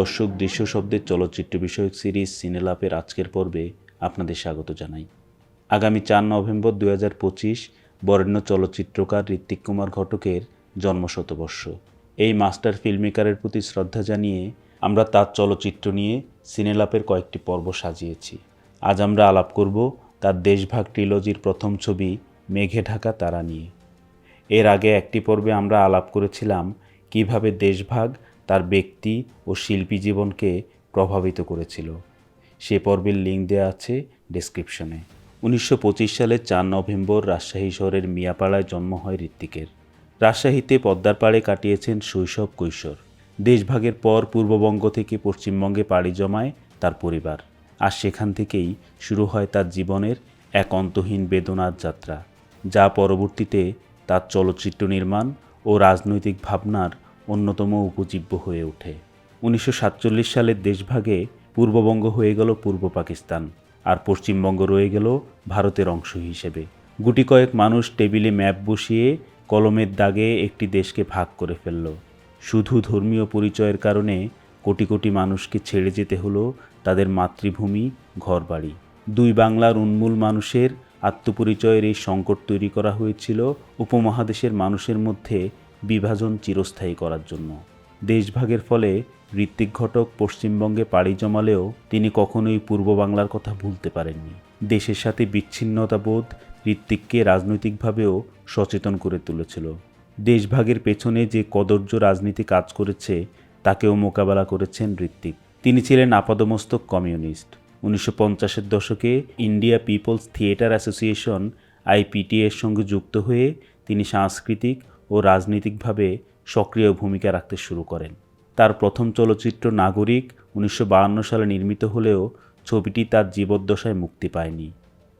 দর্শক দৃশ্য শব্দের চলচ্চিত্র বিষয়ক সিরিজ সিনেলাপের আজকের পর্বে আপনাদের স্বাগত জানাই। আগামী চার নভেম্বর দু হাজার পঁচিশ বরেণ্য চলচ্চিত্রকার ঋত্বিক কুমার ঘটকের জন্মশতবর্ষ। এই মাস্টার ফিল্মমেকারের প্রতি শ্রদ্ধা জানিয়ে আমরা তার চলচ্চিত্র নিয়ে সিনেলাপের কয়েকটি পর্ব সাজিয়েছি। আজ আমরা আলাপ করব তার দেশভাগ ট্রিলজির প্রথম ছবি মেঘে ঢাকা তারা নিয়ে। এর আগে একটি পর্বে আমরা আলাপ করেছিলাম কীভাবে দেশভাগ তার ব্যক্তি ও শিল্পী জীবনকে প্রভাবিত করেছিল। সে পর্বের লিঙ্ক দেওয়া আছে ডেসক্রিপশনে। উনিশশো পঁচিশ সালের চার নভেম্বর রাজশাহী শহরের মিয়াপাড়ায় জন্ম হয় ঋত্বিকের। রাজশাহীতে পদ্মার পাড়ে কাটিয়েছেন শৈশব কৈশোর। দেশভাগের পর পূর্ববঙ্গ থেকে পশ্চিমবঙ্গে পাড়ি জমায় তার পরিবার। আর সেখান থেকেই শুরু হয় তার জীবনের এক অন্তহীন বেদনার যাত্রা, যা পরবর্তীতে তার চলচ্চিত্র নির্মাণ ও রাজনৈতিক ভাবনার অন্যতম উপজীব্য হয়ে ওঠে। উনিশশো সাতচল্লিশ সালের দেশভাগে পূর্ববঙ্গ হয়ে গেল পূর্ব পাকিস্তান, আর পশ্চিমবঙ্গ রয়ে গেল ভারতের অংশ হিসেবে। গুটি কয়েক মানুষ টেবিলে ম্যাপ বসিয়ে কলমের দাগে একটি দেশকে ভাগ করে ফেলল। শুধু ধর্মীয় পরিচয়ের কারণে কোটি কোটি মানুষকে ছেড়ে যেতে হলো তাদের মাতৃভূমি, ঘরবাড়ি। দুই বাংলার উন্মূল মানুষের আত্মপরিচয়ের এই সংকট তৈরি করা হয়েছিল উপমহাদেশের মানুষের মধ্যে বিভাজন চিরস্থায়ী করার জন্য। দেশভাগের ফলে ঋত্বিক ঘটক পশ্চিমবঙ্গে পাড়ি জমালেও তিনি কখনোই পূর্ব বাংলার কথা ভুলতে পারেননি। দেশের সাথে বিচ্ছিন্নতাবোধ ঋত্বিককে রাজনৈতিকভাবেও সচেতন করে তুলেছিল। দেশভাগের পেছনে যে কদর্য রাজনীতি কাজ করেছে, তাকেও মোকাবেলা করেছেন ঋত্বিক। তিনি ছিলেন আপাদমস্তক কমিউনিস্ট। উনিশশো পঞ্চাশের দশকে India peoples theatre association IPT এর সঙ্গে যুক্ত হয়ে তিনি সাংস্কৃতিক ও রাজনৈতিকভাবে সক্রিয় ভূমিকা রাখতে শুরু করেন। তার প্রথম চলচ্চিত্র নাগরিক উনিশশো সালে নির্মিত হলেও ছবিটি তার জীবদ্দশায় মুক্তি পায়নি।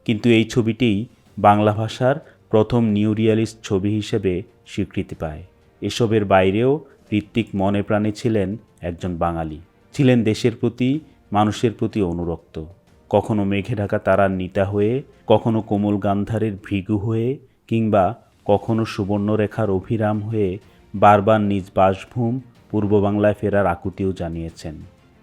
কিন্তু এই ছবিটিই বাংলা ভাষার প্রথম নিউ রিয়ালিস্ট ছবি হিসেবে স্বীকৃতি পায়। এসবের বাইরেও ঋত্বিক মনে প্রাণে ছিলেন একজন বাঙালি। ছিলেন দেশের প্রতি, মানুষের প্রতি অনুরক্ত। কখনো মেঘে ঢাকা তারার নিতা হয়ে, কখনো কোমল গান্ধারের ভৃগু হয়ে, কিংবা কখনো সুবর্ণরেখার অভিরাম হয়ে বারবার নিজ বাসভূম পূর্ব বাংলায় ফেরার আকুতিও জানিয়েছেন।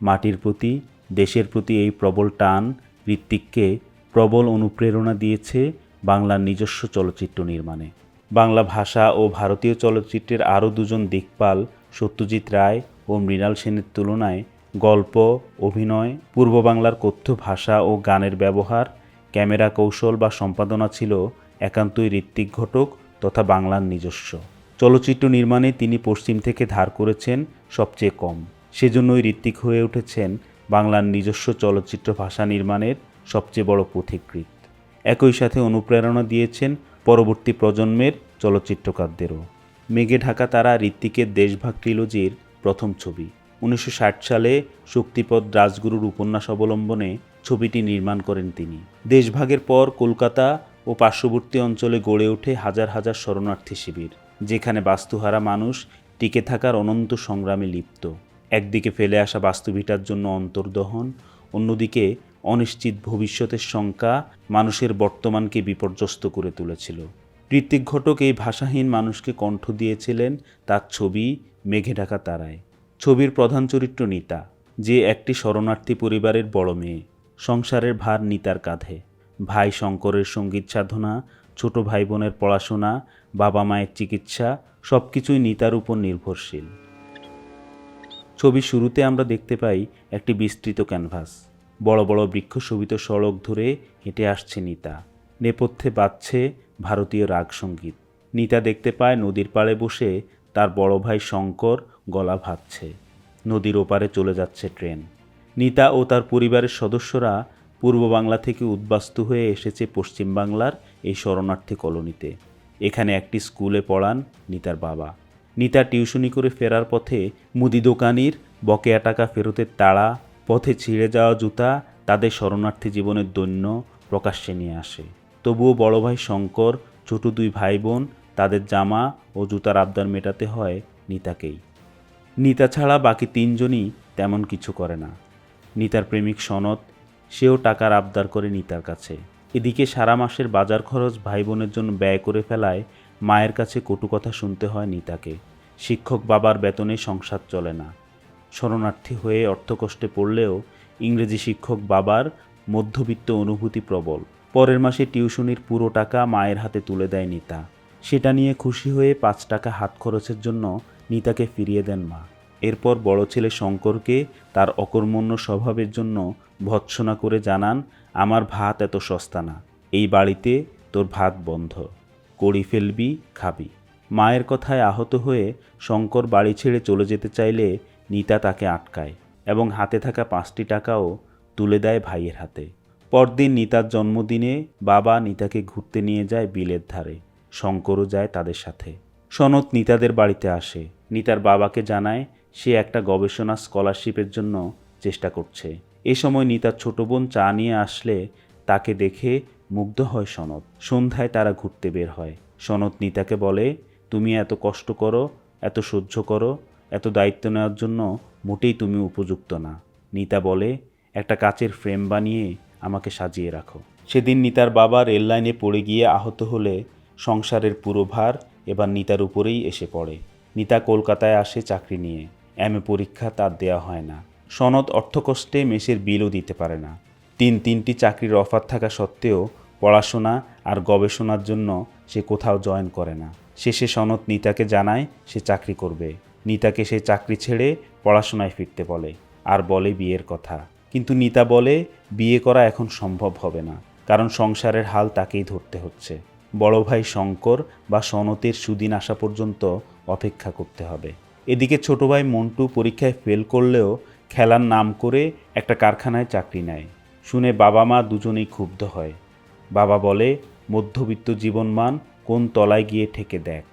মাটির প্রতি, দেশের প্রতি এই প্রবল টান ঋত্বিককে প্রবল অনুপ্রেরণা দিয়েছে বাংলার নিজস্ব চলচ্চিত্র নির্মাণে। বাংলা ভাষা ও ভারতীয় চলচ্চিত্রের আরও দুজন দিকপাল সত্যজিৎ রায় ও মৃণাল সেনের তুলনায় গল্প, অভিনয়, পূর্ব বাংলার কথ্য ভাষা ও গানের ব্যবহার, ক্যামেরা কৌশল বা সম্পাদনা ছিল একান্তই ঋত্বিক ঘটক তথা বাংলার নিজস্ব। চলচ্চিত্র নির্মাণে তিনি পশ্চিম থেকে ধার করেছেন সবচেয়ে কম। সেজন্যই ঋত্বিক হয়ে উঠেছেন বাংলার নিজস্ব চলচ্চিত্র ভাষা নির্মাণের সবচেয়ে বড় পথিকৃৎ। একই সাথে অনুপ্রেরণা দিয়েছেন পরবর্তী প্রজন্মের চলচ্চিত্রকারদেরও। মেঘে ঢাকা তারা ঋত্বিকের দেশভাগ ট্রিলজির প্রথম ছবি। উনিশশো ষাট সালে শক্তিপদ রাজগুরুর উপন্যাস অবলম্বনে ছবিটি নির্মাণ করেন তিনি। দেশভাগের পর কলকাতা ও পার্শ্ববর্তী অঞ্চলে গড়ে ওঠে হাজার হাজার শরণার্থী শিবির, যেখানে বাস্তুহারা মানুষ টিকে থাকার অনন্ত সংগ্রামে লিপ্ত। একদিকে ফেলে আসা বাস্তুভিটার জন্য অন্তর্দহন, অন্যদিকে অনিশ্চিত ভবিষ্যতের শঙ্কা মানুষের বর্তমানকে বিপর্যস্ত করে তুলেছিল। ঋত্বিক ঘটক এই ভাষাহীন মানুষকে কণ্ঠ দিয়েছিলেন তার ছবি মেঘে ঢাকা তারায়। ছবির প্রধান চরিত্র নিতা, যে একটি শরণার্থী পরিবারের বড় মেয়ে, সংসারের ভার নিতার কাঁধে। ভাই শঙ্করের সংগীত সাধনা, ছোট ভাই বোনের পড়াশোনা, বাবা মায়ের চিকিৎসা সব কিছুই নিতার উপর নির্ভরশীল। ছবির শুরুতে আমরা দেখতে পাই একটি বিস্তৃত ক্যানভাস। বড় বড় বৃক্ষ শোভিত সড়ক ধরে হেঁটে আসছে নিতা। নেপথ্যে বাজছে ভারতীয় রাগ সংগীত। নিতা দেখতে পায় নদীর পাড়ে বসে তার বড় ভাই শঙ্কর গলা ভাবছে নদীর ওপারে চলে যাচ্ছে ট্রেন। নিতা ও তার পরিবারের সদস্যরা পূর্ব বাংলা থেকে উদ্বাস্তু হয়ে এসেছে পশ্চিম বাংলার এই শরণার্থী কলোনিতে। এখানে একটি স্কুলে পড়ান নিতার বাবা। নিতা টিউশনি করে ফেরার পথে মুদি দোকানির বকেয়া টাকা ফেরতের তাড়া, পথে ছিঁড়ে যাওয়া জুতা তাদের শরণার্থী জীবনের দৈন্য প্রকাশ্যে নিয়ে আসে। তবুও বড় ভাই শঙ্কর, ছোট দুই ভাই বোন তাদের জামা ও জুতার আবদার মেটাতে হয় নিতাকেই। নিতা ছাড়া বাকি তিনজনই তেমন কিছু করে না। নিতার প্রেমিক সনদ সেও টাকার আবদার করে নিতার কাছে। এদিকে সারা মাসের বাজার খরচ ভাই বোনের জন্য ব্যয় করে ফেলায় মায়ের কাছে কটু কথা শুনতে হয় নিতাকে। শিক্ষক বাবার বেতনে সংসার চলে না। শরণার্থী হয়ে অর্থকষ্টে পড়লেও ইংরেজি শিক্ষক বাবার মধ্যবিত্ত অনুভূতি প্রবল। পরের মাসে টিউশনির পুরো টাকা মায়ের হাতে তুলে দেয় নিতা। সেটা নিয়ে খুশি হয়ে পাঁচ টাকা হাত খরচের জন্য নিতাকে ফিরিয়ে দেন মা। এরপর বড় ছেলে শঙ্করকে তার অকর্মণ্য স্বভাবের জন্য ভৎসনা করে জানান, আমার ভাত এত সস্তা না, এই বাড়িতে তোর ভাত বন্ধ, কড়ি ফেলবি, খাবি। মায়ের কথায় আহত হয়ে শঙ্কর বাড়ি ছেড়ে চলে যেতে চাইলে নিতা তাকে আটকায় এবং হাতে থাকা পাঁচটি টাকাও তুলে দেয় ভাইয়ের হাতে। পরদিন নিতার জন্মদিনে বাবা নিতাকে ঘুরতে নিয়ে যায় বিলের ধারে, শঙ্করও যায় তাদের সাথে। সনদ নিতাদের বাড়িতে আসে। নিতার বাবাকে জানায় সে একটা গবেষণা স্কলারশিপের জন্য চেষ্টা করছে। এ সময় নিতার ছোট বোন চা নিয়ে আসলে তাকে দেখে মুগ্ধ হয় সনদ। সন্ধ্যায় তারা ঘুরতে বের হয়। সনদ নিতাকে বলে, তুমি এত কষ্ট করো, এত সহ্য করো, এত দায়িত্ব নেওয়ার জন্য মোটেই তুমি উপযুক্ত না। নিতা বলে, একটা কাচের ফ্রেম বানিয়ে আমাকে সাজিয়ে রাখো। সেদিন নিতার বাবা রেল লাইনে পড়ে গিয়ে আহত হলে সংসারের পুরো ভার এবার নিতার উপরেই এসে পড়ে। নিতা কলকাতায় আসে চাকরি নিয়ে। এম এ পরীক্ষা তার দেয়া হয় না। সনদ অর্থকষ্টে মেসের বিলও দিতে পারে না। তিন তিনটি চাকরির অফার থাকা সত্ত্বেও পড়াশোনা আর গবেষণার জন্য সে কোথাও জয়েন করে না। শেষে সনদ নিতাকে জানায় সে চাকরি করবে। নিতাকে সে চাকরি ছেড়ে পড়াশোনায় ফিরতে বলে। আর বলে বিয়ের কথা। কিন্তু নিতা বলে, বিয়ে করা এখন সম্ভব হবে না। কারণ সংসারের হাল তাকেই ধরতে হচ্ছে। বড় ভাই শঙ্কর বা সনতের সুদিন আসা পর্যন্ত অপেক্ষা করতে হবে। এদিকে ছোট ভাই মন্টু পরীক্ষায় ফেল করলেও খেলার নাম করে একটা কারখানায় চাকরি নেয়। শুনে বাবা মা দুজনেই ক্ষুব্ধ হয়। বাবা বলে, মধ্যবিত্ত জীবনমান কোন তলায় গিয়ে ঠেকে দেখ।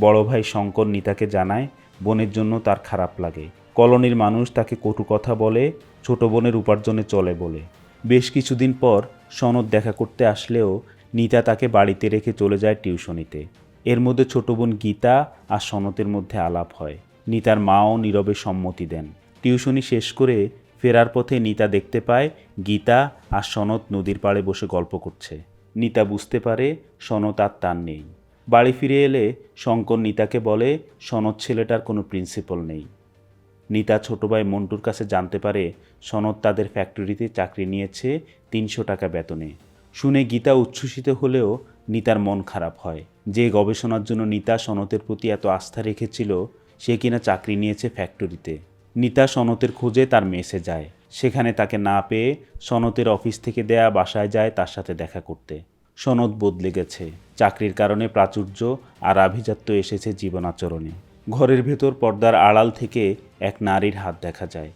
বড় ভাই শঙ্কর নিতাকে জানায়, বোনের জন্য তার খারাপ লাগে। কলোনির মানুষ তাকে কটু কথা বলে, ছোট বোনের উপার্জনে চলে বলে। বেশ কিছুদিন পর সনদ দেখা করতে আসলেও নিতা তাকে বাড়িতে রেখে চলে যায় টিউশনিতে। এর মধ্যে ছোট বোন গীতা আর সনতের মধ্যে আলাপ হয়। নিতার মাও নীরবে সম্মতি দেন। টিউশনি শেষ করে ফেরার পথে নিতা দেখতে পায় গীতা আর সনদ নদীর পাড়ে বসে গল্প করছে। নিতা বুঝতে পারে সনত আর তার নেই। বাড়ি ফিরে এলে শঙ্কর নিতাকে বলে সনদ ছেলেটার কোনো প্রিন্সিপাল নেই। নিতা ছোট ভাই মন্টুর কাছে জানতে পারে সনদ তাদের ফ্যাক্টরিতে চাকরি নিয়েছে তিনশো টাকা বেতনে। শুনে গীতা উচ্ছ্বসিত হলেও নিতার মন খারাপ হয়। যে গবেষণার জন্য নিতা সনতের প্রতি এত আস্থা রেখেছিল সে কিনা চাকরি নিয়েছে ফ্যাক্টরিতে নিতা সনতের খোঁজে তার মেসে যায়। সেখানে তাকে না পেয়ে সনতের অফিস থেকে দেয়া বাসায় যায় তার সাথে দেখা করতে। সনদ বদলে গেছে। চাকরির কারণে প্রাচুর্য আর আভিজাত্য এসেছে জীবনাচরণে। ঘরের ভেতর পর্দার আড়াল থেকে এক নারীর হাত দেখা যায়।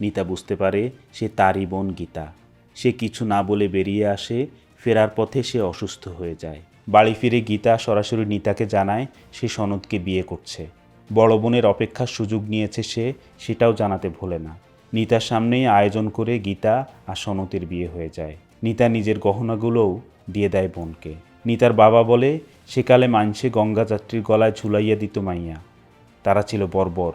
নিতা বুঝতে পারে সে তারই বোন গীতা। সে কিছু না বলে বেরিয়ে আসে, ফেরার পথে সে অসুস্থ হয়ে যায়। বাড়ি ফিরে গীতা সরাসরি নিতাকে জানায় সে সনদকে বিয়ে করছে। বড় বোনের অপেক্ষার সুযোগ নিয়েছে সে, সেটাও জানাতে ভোলে না। নিতার সামনেই আয়োজন করে গীতা আর সনতের বিয়ে হয়ে যায়। নিতা নিজের গহনাগুলোও দিয়ে দেয় বোনকে। নিতার বাবা বলে, সেকালে মানসে গঙ্গাযাত্রীর গলায় ঝুলাইয়া দিত মাইয়া। তারা ছিল বর্বর।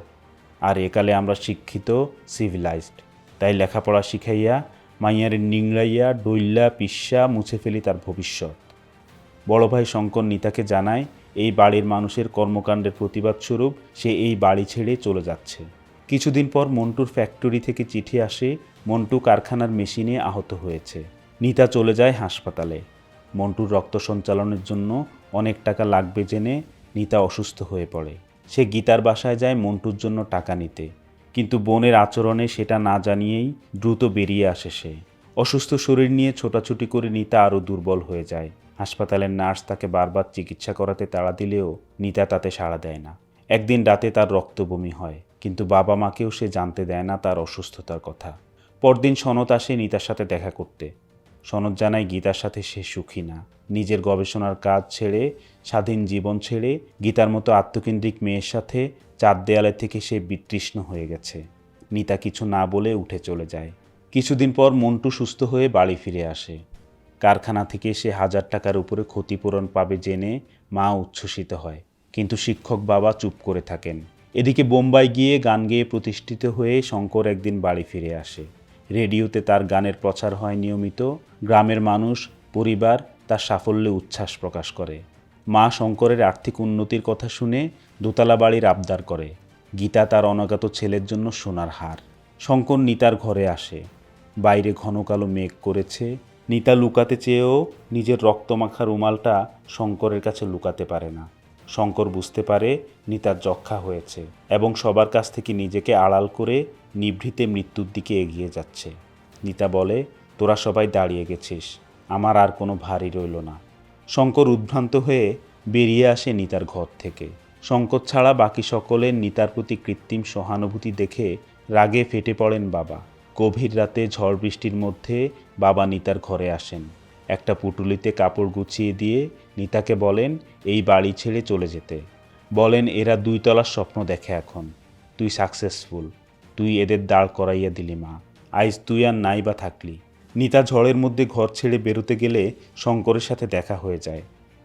আর একালে আমরা শিক্ষিত সিভিলাইজড তাই লেখাপড়া শিখাইয়া, মাইয়ারে নিংড়াইয়া, ডইল্লা, পিসা, মুছে ফেলি তার ভবিষ্যৎ। বড় ভাই শঙ্কর নিতাকে জানায় এই বাড়ির মানুষের কর্মকাণ্ডের প্রতিবাদ স্বরূপ সে এই বাড়ি ছেড়ে চলে যাচ্ছে। কিছুদিন পর মন্টুর ফ্যাক্টরি থেকে চিঠি আসে, মন্টু কারখানার মেশিনে আহত হয়েছে। নিতা চলে যায় হাসপাতালে। মন্টুর রক্ত সঞ্চালনের জন্য অনেক টাকা লাগবে জেনে নিতা অসুস্থ হয়ে পড়ে। সে গীতার বাসায় যায় মন্টুর জন্য টাকা নিতে। কিন্তু বোনের আচরণে সেটা না জানিয়েই দ্রুত বেরিয়ে আসে সে। অসুস্থ শরীর নিয়ে ছোটাছুটি করে নিতা আরও দুর্বল হয়ে যায়। হাসপাতালের নার্স তাকে বারবার চিকিৎসা করাতে তাড়া দিলেও নিতা তাতে সাড়া দেয় না। একদিন রাতে তার রক্ত বমি হয়, কিন্তু বাবা মাকেও সে জানতে দেয় না তার অসুস্থতার কথা। পরদিন সনদ আসে নিতার সাথে দেখা করতে। সনদ জানায় গীতার সাথে সে সুখী না। নিজের গবেষণার কাজ ছেড়ে, স্বাধীন জীবন ছেড়ে গীতার মতো আত্মকেন্দ্রিক মেয়ের সাথে চার দেয়ালে থেকে সে বিতৃষ্ণ হয়ে গেছে। নিতা কিছু না বলে উঠে চলে যায়। কিছুদিন পর মন্টু সুস্থ হয়ে বাড়ি ফিরে আসে। কারখানা থেকে সে হাজার টাকার উপরে ক্ষতিপূরণ পাবে জেনে মা উচ্ছ্বসিত হয়। কিন্তু শিক্ষক বাবা চুপ করে থাকেন। এদিকে বোম্বাই গিয়ে গান গেয়ে প্রতিষ্ঠিত হয়ে শঙ্কর একদিন বাড়ি ফিরে আসে। রেডিওতে তার গানের প্রচার হয় নিয়মিত। গ্রামের মানুষ, পরিবার তার সাফল্যে উচ্ছ্বাস প্রকাশ করে। মা শঙ্করের আর্থিক উন্নতির কথা শুনে দোতলা বাড়ির আবদার করে। গীতা তার অনাগত ছেলের জন্য সোনার হার। শঙ্কর নিতার ঘরে আসে। বাইরে ঘন কালো মেঘ করেছে। নিতা লুকাতে চেয়েও নিজের রক্তমাখা রুমালটা শঙ্করের কাছে লুকাতে পারে না। শঙ্কর বুঝতে পারে নিতার যক্ষা হয়েছে এবং সবার কাছ থেকে নিজেকে আড়াল করে নিভৃতে মৃত্যুর দিকে এগিয়ে যাচ্ছে। নিতা বলে, তোরা সবাই দাঁড়িয়ে গেছিস, আমার আর কোনো ভারী রইল না। শঙ্কর উদ্ভ্রান্ত হয়ে বেরিয়ে আসে নিতার ঘর থেকে। শঙ্কর ছাড়া বাকি সকলের নিতার প্রতি কৃত্রিম সহানুভূতি দেখে রাগে ফেটে পড়েন বাবা। গভীর রাতে ঝড় বৃষ্টির মধ্যে বাবা নিতার ঘরে আসেন। একটা পুটুলিতে কাপড় গুছিয়ে দিয়ে নিতাকে বলেন, এই বাড়ি ছেড়ে চলে যেতে। বলেন, এরা দুই তলার স্বপ্ন দেখে এখন। তুই সাকসেসফুল। তুই এদের দাঁড় করাইয়া দিলি মা। আইজ তুই আর নাই বা থাকলি। নিতা ঝড়ের মধ্যে ঘর ছেড়ে বেরোতে গেলে শঙ্করের সাথে দেখা হয়ে যায়।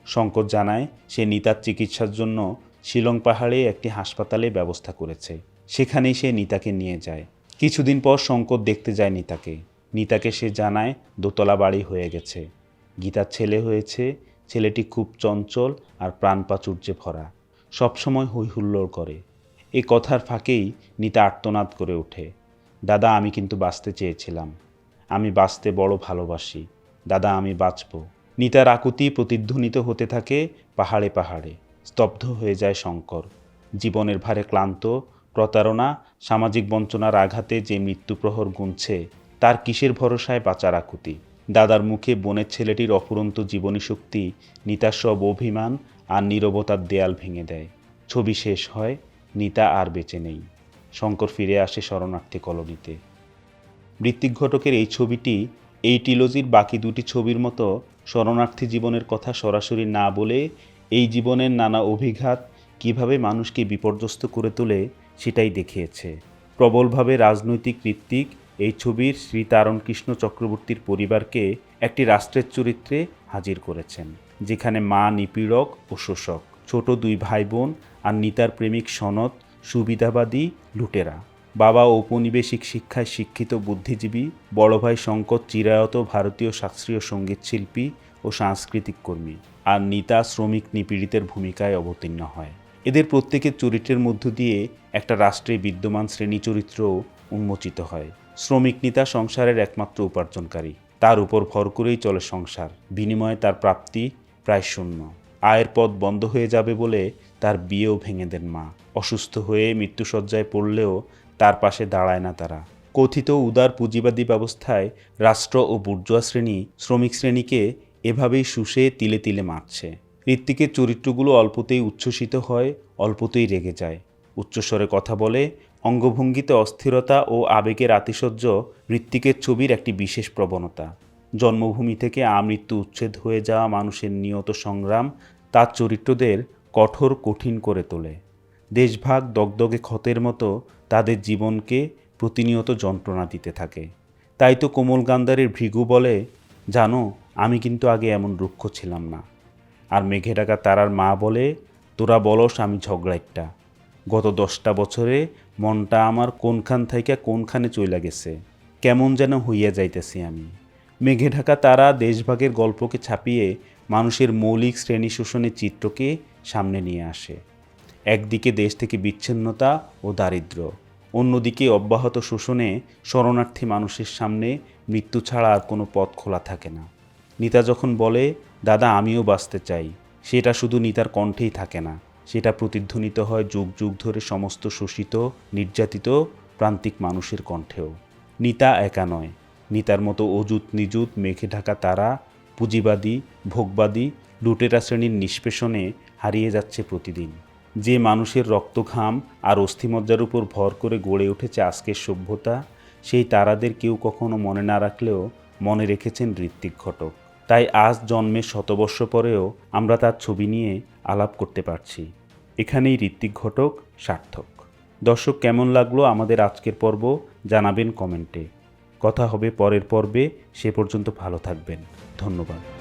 শঙ্কর জানায়, সে নিতার চিকিৎসার জন্য শিলং পাহাড়ে একটি হাসপাতালে ব্যবস্থা করেছে। সেখানেই সে নিতাকে নিয়ে যায়। কিছুদিন পর শঙ্কর দেখতে যায় নিতাকে। নিতাকে সে জানায়, দোতলা বাড়ি হয়ে গেছে। গীতার ছেলে হয়েছে, ছেলেটি খুব চঞ্চল আর প্রাণপ্রাচুর্যে ভরা। সবসময় হই হুল্লোড় করে। এই কথার ফাঁকেই নিতা আর্তনাদ করে ওঠে। দাদা, আমি কিন্তু বাঁচতে চেয়েছিলাম। আমি বাঁচতে বড় ভালোবাসি। দাদা, আমি বাঁচব। নিতার আকুতি প্রতিধ্বনিত হতে থাকে পাহাড়ে পাহাড়ে। স্তব্ধ হয়ে যায় শঙ্কর। জীবনের ভারে ক্লান্ত প্রতারণা, সামাজিক বঞ্চনার আঘাতে যে মৃত্যুপ্রহর গুনছে, তার কিসের ভরসায় বাঁচার আকুতি? দাদার মুখে বোনের ছেলেটির অফুরন্ত জীবনী শক্তি, নিতার সব অভিমান আর নীরবতার দেয়াল ভেঙে দেয়। ছবি শেষ হয়, নিতা আর বেঁচে নেই। শঙ্কর ফিরে আসে শরণার্থী কলোনিতে। ঋত্বিক ঘটকের এই ছবিটি, এই টিলজির বাকি দুটি ছবির মতো শরণার্থী জীবনের কথা সরাসরি না বলে এই জীবনের নানা অভিঘাত কীভাবে মানুষকে বিপর্যস্ত করে তোলে সেটাই দেখিয়েছে। প্রবলভাবে রাজনৈতিক ঋত্বিক এই ছবির শ্রী তারণ কৃষ্ণ চক্রবর্তীর পরিবারকে একটি রাষ্ট্রের চরিত্রে হাজির করেছেন, যেখানে মা নিপীড়ক ও শোষক, ছোট দুই ভাই বোন আর নিতার প্রেমিক সনদ সুবিধাবাদী লুটেরা। বাবা ঔপনিবেশিক শিক্ষায় শিক্ষিত বুদ্ধিজীবী, বড় ভাই শঙ্কর চিরায়ত ভারতীয় শাস্ত্রীয় সংগীত শিল্পী ও সাংস্কৃতিক কর্মী, আর নিতা শ্রমিক নিপীড়িতের ভূমিকায় অবতীর্ণ হয়। এদের প্রত্যেকের চরিত্রের মধ্য দিয়ে একটা রাষ্ট্রে বিদ্যমান শ্রেণি চরিত্রও উন্মোচিত হয়। শ্রমিক নেতা সংসারের একমাত্র উপার্জনকারী। তার উপর ভর করেই চলে সংসার। বিনিময়ে তার প্রাপ্তি প্রায় শূন্য। আয়ের পথ বন্ধ হয়ে যাবে বলে তার বিয়েও ভেঙে দেন মা। অসুস্থ হয়ে মৃত্যুসজ্জায় পড়লেও তার পাশে দাঁড়ায় না তারা। কথিত উদার পুঁজিবাদী ব্যবস্থায় রাষ্ট্র ও বুর্জোয়া শ্রেণি শ্রমিক শ্রেণীকে এভাবেই শুষে তিলে তিলে মারছে। ঋত্বিকের চরিত্রগুলো অল্পতেই উচ্ছ্বসিত হয়, অল্পতেই রেগে যায়। উচ্চস্বরে কথা বলে, অঙ্গভঙ্গিতে অস্থিরতা ও আবেগের আতিশয্য ঋত্বিকের ছবির একটি বিশেষ প্রবণতা। জন্মভূমি থেকে আমৃত্যু উচ্ছেদ হয়ে যাওয়া মানুষের নিয়ত সংগ্রাম তার চরিত্রদের কঠোর, কঠিন করে তোলে। দেশভাগ দগদগে ক্ষতের মতো তাদের জীবনকে প্রতিনিয়ত যন্ত্রণা দিতে থাকে। তাই তো কোমল গান্ধারের ভৃগু বলে, জানো, আমি কিন্তু আগে এমন রুক্ষ ছিলাম না। আর মেঘে ডাকা তারার মা বলে, তোরা বলস আমি ঝগড়াইটটা গত দশটা বছরে মনটা আমার কোনখান থেকে কোনখানে চইলা গেছে। কেমন যেন হইয়া যাইতেছি আমি। মেঘে ঢাকা তারা দেশভাগের গল্পকে ছাপিয়ে মানুষের মৌলিক শ্রেণি শোষণের চিত্রকে সামনে নিয়ে আসে। একদিকে দেশ থেকে বিচ্ছিন্নতা ও দারিদ্র্য, অন্যদিকে অব্যাহত শোষণে শরণার্থী মানুষের সামনে মৃত্যু ছাড়া আর কোনো পথ খোলা থাকে না। নিতা যখন বলে, দাদা, আমিও বাঁচতে চাই। সেটা শুধু নিতার কণ্ঠেই থাকে না। সেটা প্রতিধ্বনিত হয় যুগ যুগ ধরে সমস্ত শোষিত, নির্যাতিত, প্রান্তিক মানুষের কণ্ঠেও। নিতা একা নয়। নিতার মতো অজুত নিজুত মেঘে ঢাকা তারা, পুঁজিবাদী, ভোগবাদী, লুটেরা শ্রেণির নিষ্পেষণে হারিয়ে যাচ্ছে প্রতিদিন। যে মানুষের রক্তঘাম আর অস্থিমজ্জার উপর ভর করে গড়ে উঠেছে আজকের সভ্যতা, সেই তারাদের কেউ কখনো মনে না রাখলেও মনে রেখেছেন ঋত্বিক ঘটক। তাই আজ জন্মের শতবর্ষ পরেও আমরা তার ছবি নিয়ে আলাপ করতে পারছি। এখানেই ঋত্বিক ঘটক সার্থক। দর্শক, কেমন লাগল আমাদের আজকের পর্ব? জানাবেন কমেন্টে। কথা হবে পরের পর্বে। সে পর্যন্ত ভালো থাকবেন। ধন্যবাদ।